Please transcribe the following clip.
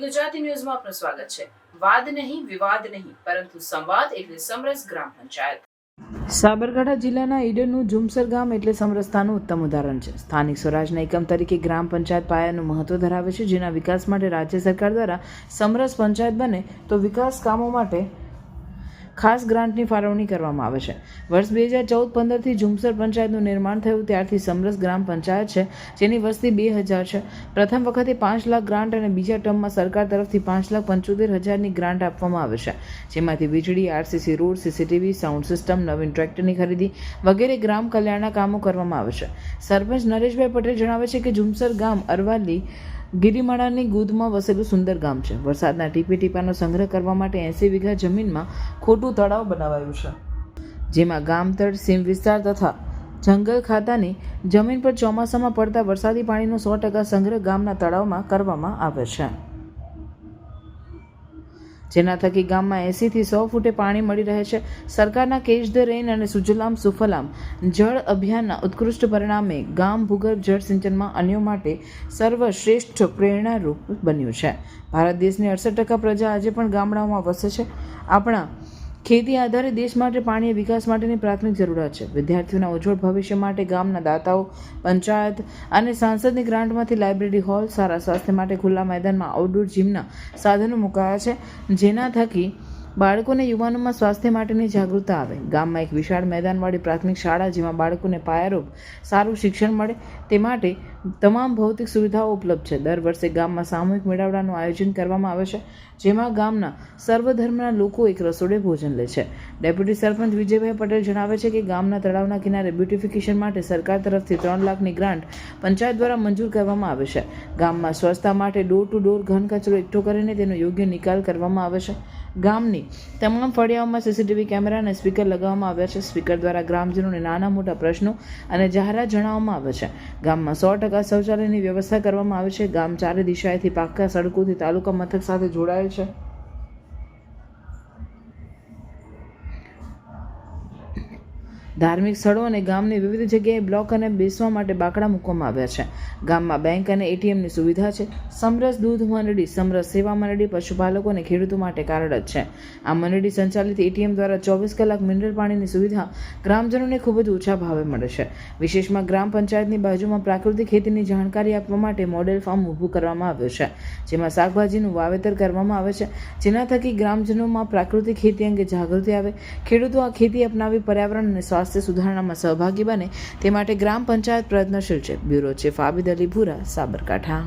ગુજરાતી ન્યૂઝમાં આપનું સ્વાગત છે. વાદ નહીં, વિવાદ નહીં, પરંતુ સંવાદ એટલે સમરસ ગ્રામ પંચાયત. સાબરકાંઠા જિલ્લાના ઈડનનું જુમસર ગામ એટલે સમરસતાનું ઉત્તમ ઉદાહરણ છે. સ્થાનિક સ્વરાજના એકમ તરીકે ગ્રામ પંચાયત પાયાનું મહત્વ ધરાવે છે, જેના વિકાસ માટે રાજ્ય સરકાર દ્વારા સમરસ પંચાયત બને તો વિકાસ કામો માટે ખાસ ગ્રાન્ટની ફાળવણી કરવામાં આવે છે. વર્ષ બે હજાર ચૌદ પંદરથી ઝુમસર પંચાયતનું નિર્માણ થયું, ત્યારથી સમરસ ગ્રામ પંચાયત છે, જેની વસ્તી બે હજાર છે. પ્રથમ વખતે પાંચ લાખ ગ્રાન્ટ અને બીજા ટર્મમાં સરકાર તરફથી પાંચ લાખ પંચોતેર હજારની ગ્રાન્ટ આપવામાં આવે છે. જેમાંથી વીજળી, RCC road, CCTV, sound system, નવીન ટ્રેક્ટરની ખરીદી વગેરે ગ્રામ કલ્યાણના કામો કરવામાં આવે છે. સરપંચ નરેશભાઈ પટેલ જણાવે છે કે ઝુમસર ગામ અરવાલી ગિરિમાળાની ગૂદમાં વસેલું સુંદર ગામ છે. વરસાદના ટીપે ટીપાનો સંગ્રહ કરવા માટે એંસી વીઘા જમીનમાં ખોટું તળાવ બનાવાયું છે. જેમાં ગામતળ સીમ વિસ્તાર તથા જંગલ ખાતાની જમીન પર ચોમાસામાં પડતા વરસાદી પાણીનો સો ટકા સંગ્રહ ગામના તળાવમાં કરવામાં આવે છે. જેના થકી ગામમાં એંસીથી સો ફૂટે પાણી મળી રહે છે. સરકારના કેચ ધ રેન અને સુજલામ સુફલામ જળ અભિયાનના ઉત્કૃષ્ટ પરિણામે ગામ ભૂગર્ભ જળ સિંચનમાં અન્યો માટે સર્વશ્રેષ્ઠ પ્રેરણારૂપ બન્યું છે. ભારત દેશની અડસઠ ટકા પ્રજા આજે પણ ગામડાઓમાં વસે છે. આપણા ખેતી આધારે દેશ માટે પાણી વિકાસ માટેની પ્રાથમિક જરૂરિયાત છે. વિદ્યાર્થીઓના ઉજ્જવળ ભવિષ્ય માટે ગામના દાતાઓ, પંચાયત અને સાંસદની ગ્રાન્ટમાંથી લાઇબ્રેરી હોલ, સારા સ્વાસ્થ્ય માટે ખુલ્લા મેદાનમાં આઉટડોર જીમના સાધનો મુકાયા છે, જેના થકી બાળકોને યુવાનોમાં સ્વાસ્થ્ય માટેની જાગૃતતા આવે. ગામમાં એક વિશાળ મેદાનવાળી પ્રાથમિક શાળા, જેમાં બાળકોને પાયારૂપ સારું શિક્ષણ મળે, તે માટે તમામ ભૌતિક સુવિધાઓ ઉપલબ્ધ છે. દર વર્ષે ગામમાં સામૂહિક મેળાવડાનું આયોજન કરવામાં આવે છે, જેમાં ગામના સર્વધર્મના લોકો એક રસોડે ભોજન લે છે. ડેપ્યુટી સરપંચ વિજયભાઈ પટેલ જણાવે છે કે ગામના તળાવના કિનારે બ્યુટિફિકેશન માટે સરકાર તરફથી ત્રણ લાખની ગ્રાન્ટ પંચાયત દ્વારા મંજૂર કરવામાં આવે છે. ગામમાં સ્વચ્છતા માટે ડોર ટુ ડોર ઘન કચરો એકઠો કરીને તેનો યોગ્ય નિકાલ કરવામાં આવે છે. ગામની તમામ ફળિયાઓમાં સીસીટીવી કેમેરા અને સ્પીકર લગાવવામાં આવ્યા છે. સ્પીકર દ્વારા ગ્રામજનોને નાના મોટા પ્રશ્નો અને જાહેરાત જણાવવામાં આવે છે. ગામમાં સો ટકા શૌચાલયની વ્યવસ્થા કરવામાં આવે છે. ગામ ચારે દિશાએથી પાક્કા સડકોથી તાલુકા મથક સાથે જોડાયેલ છે. ધાર્મિક સ્થળો અને ગામની વિવિધ જગ્યાએ બ્લોક અને બેસવા માટે બાકડા મૂકવામાં આવ્યા છે. ગામમાં બેંક અને એટીએમની સુવિધા છે. સમરસ દૂધ મંડળી, સમરસ સેવા મંડળી, પશુપાલકો અને ખેડૂતો માટે કાર્યરત છે. આ મંડળી સંચાલિત એટીએમ દ્વારા ચોવીસ કલાક મિનરલ પાણીની સુવિધા ગ્રામજનોને ખૂબ જ ઓછા ભાવે મળે છે. વિશેષમાં ગ્રામ પંચાયતની બાજુમાં પ્રાકૃતિક ખેતીની જાણકારી આપવા માટે મોડેલ ફાર્મ ઊભું કરવામાં આવ્યું છે. જેમાં શાકભાજીનું વાવેતર કરવામાં આવે છે. જેના થકી ગ્રામજનોમાં પ્રાકૃતિક ખેતી અંગે જાગૃતિ આવે. ખેડૂતો આ ખેતી અપનાવી પર્યાવરણ અને સ્વાસ્થ્ય સુધારણામાં સહભાગી બને તે માટે ગ્રામ પંચાયત પ્રયત્નશીલ છે. બ્યુરો ચીફ આબિદ અલી ભૂરા, સાબરકાંઠા.